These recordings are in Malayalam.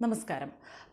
നമസ്കാരം.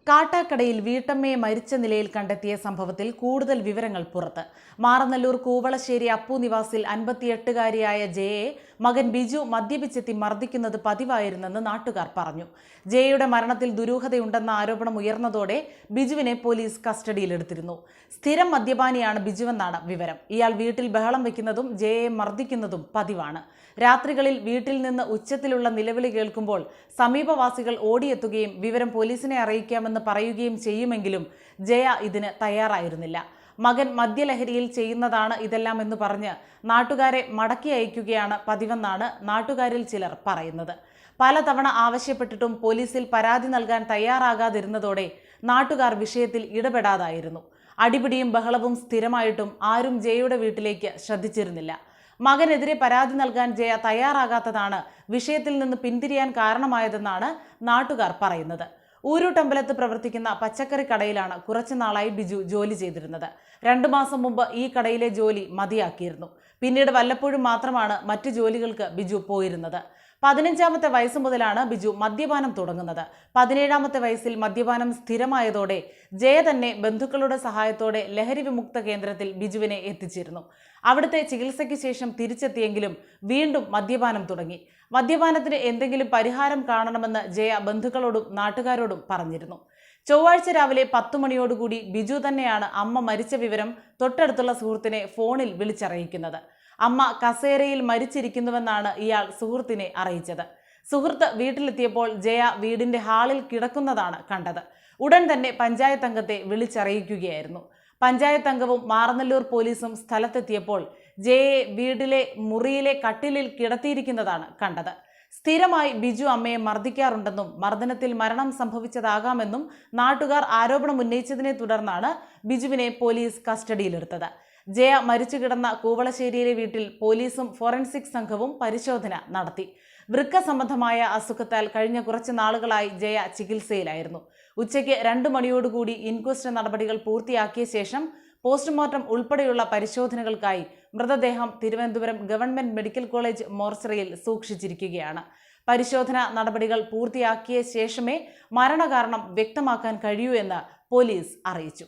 കാട്ടാക്കടയിൽ വീട്ടമ്മയെ മരിച്ച നിലയിൽ കണ്ടെത്തിയ സംഭവത്തിൽ കൂടുതൽ വിവരങ്ങൾ പുറത്ത്. മാറനല്ലൂർ കൂവളശ്ശേരി അപ്പു നിവാസിൽ അൻപത്തിയെട്ടുകാരിയായ ജയയെ മകൻ ബിജു മദ്യപിച്ചെത്തി മർദ്ദിക്കുന്നത് പതിവായിരുന്നെന്ന് നാട്ടുകാർ പറഞ്ഞു. ജയയുടെ മരണത്തിൽ ദുരൂഹതയുണ്ടെന്ന ആരോപണം ഉയർന്നതോടെ ബിജുവിനെ പോലീസ് കസ്റ്റഡിയിലെടുത്തിരുന്നു. സ്ഥിരം മദ്യപാനിയാണ് ബിജുവെന്നാണ് വിവരം. ഇയാൾ വീട്ടിൽ ബഹളം വയ്ക്കുന്നതും ജയയെ മർദ്ദിക്കുന്നതും പതിവാണ്. രാത്രികളിൽ വീട്ടിൽ നിന്ന് ഉച്ചത്തിലുള്ള നിലവിളി കേൾക്കുമ്പോൾ സമീപവാസികൾ ഓടിയെത്തുകയും വിവരം പോലീസിനെ അറിയിക്കാമെന്ന് പറയുകയും ചെയ്യുമെങ്കിലും ജയ ഇതിന് തയ്യാറായിരുന്നില്ല. മകൻ മദ്യലഹരിയിൽ ചെയ്യുന്നതാണ് ഇതെല്ലാം എന്ന് പറഞ്ഞ് നാട്ടുകാരെ മടക്കി അയക്കുകയാണ് പതിവെന്നാണ് നാട്ടുകാരിൽ ചിലർ പറയുന്നത്. പലതവണ ആവശ്യപ്പെട്ടിട്ടും പോലീസിൽ പരാതി നൽകാൻ തയ്യാറാകാതിരുന്നതോടെ നാട്ടുകാർ വിഷയത്തിൽ ഇടപെടാതായിരുന്നു. അടിപിടിയും ബഹളവും സ്ഥിരമായിട്ടും ആരും ജയയുടെ വീട്ടിലേക്ക് ശ്രദ്ധിച്ചിരുന്നില്ല. മകനെതിരെ പരാതി നൽകാൻ ജയ തയ്യാറാകാത്തതാണ് വിഷയത്തിൽ നിന്ന് പിന്തിരിയാൻ കാരണമായതെന്നാണ് നാട്ടുകാർ പറയുന്നത്. ഊരൂട്ടമ്പലത്ത് പ്രവർത്തിക്കുന്ന പച്ചക്കറി കടയിലാണ് കുറച്ചു നാളായി ബിജു ജോലി ചെയ്തിരുന്നത്. രണ്ടു മാസം മുമ്പ് ഈ കടയിലെ ജോലി മതിയാക്കിയിരുന്നു. പിന്നീട് വല്ലപ്പോഴും മാത്രമാണ് മറ്റു ജോലികൾക്ക് ബിജു പോയിരുന്നത്. പതിനഞ്ചാമത്തെ വയസ്സ് മുതലാണ് ബിജു മദ്യപാനം തുടങ്ങുന്നത്. പതിനേഴാമത്തെ വയസ്സിൽ മദ്യപാനം സ്ഥിരമായതോടെ ജയ തന്നെ ബന്ധുക്കളുടെ സഹായത്തോടെ ലഹരി വിമുക്ത കേന്ദ്രത്തിൽ ബിജുവിനെ എത്തിച്ചിരുന്നു. അവിടുത്തെ ചികിത്സയ്ക്ക് ശേഷം തിരിച്ചെത്തിയെങ്കിലും വീണ്ടും മദ്യപാനം തുടങ്ങി. മദ്യപാനത്തിന് എന്തെങ്കിലും പരിഹാരം കാണണമെന്ന് ജയ ബന്ധുക്കളോടും നാട്ടുകാരോടും പറഞ്ഞിരുന്നു. ചൊവ്വാഴ്ച രാവിലെ പത്തു മണിയോടുകൂടി ബിജു തന്നെയാണ് അമ്മ മരിച്ച വിവരം തൊട്ടടുത്തുള്ള സുഹൃത്തിനെ ഫോണിൽ വിളിച്ചറിയിക്കുന്നത്. അമ്മ കസേരയിൽ മരിച്ചിരിക്കുന്നുവെന്നാണ് ഇയാൾ സുഹൃത്തിനെ അറിയിച്ചത്. സുഹൃത്ത് വീട്ടിലെത്തിയപ്പോൾ ജയ വീടിന്റെ ഹാളിൽ കിടക്കുന്നതാണ് കണ്ടത്. ഉടൻ തന്നെ പഞ്ചായത്ത് അംഗത്തെ വിളിച്ചറിയിക്കുകയായിരുന്നു. പഞ്ചായത്ത് അംഗവും മാറനല്ലൂർ പോലീസും സ്ഥലത്തെത്തിയപ്പോൾ ജയയെ വീട്ടിലെ മുറിയിലെ കട്ടിലിൽ കിടത്തിയിരിക്കുന്നതാണ് കണ്ടത്. സ്ഥിരമായി ബിജു അമ്മയെ മർദ്ദിക്കാറുണ്ടെന്നും മർദ്ദനത്തിൽ മരണം സംഭവിച്ചതാകാമെന്നും നാട്ടുകാർ ആരോപണം ഉന്നയിച്ചതിനെ തുടർന്നാണ് ബിജുവിനെ പോലീസ് കസ്റ്റഡിയിലെടുത്തത്. ജയ മരിച്ചു കിടന്ന കൂവളശ്ശേരിയിലെ വീട്ടിൽ പോലീസും ഫോറൻസിക് സംഘവും പരിശോധന നടത്തി. വൃക്ക സംബന്ധമായ അസുഖത്താൽ കഴിഞ്ഞ കുറച്ച് നാളുകളായി ജയ ചികിത്സയിലായിരുന്നു. ഉച്ചയ്ക്ക് രണ്ടു മണിയോടുകൂടി ഇൻക്വസ്റ്റ് നടപടികൾ പൂർത്തിയാക്കിയ ശേഷം പോസ്റ്റ്മോർട്ടം ഉൾപ്പെടെയുള്ള പരിശോധനകൾക്കായി മൃതദേഹം തിരുവനന്തപുരം ഗവൺമെന്റ് മെഡിക്കൽ കോളേജ് മോർച്ചറിയിൽ സൂക്ഷിച്ചിരിക്കുകയാണ്. പരിശോധന നടപടികൾ പൂർത്തിയാക്കിയ ശേഷമേ മരണകാരണം വ്യക്തമാക്കാൻ കഴിയൂ എന്ന് പോലീസ് അറിയിച്ചു.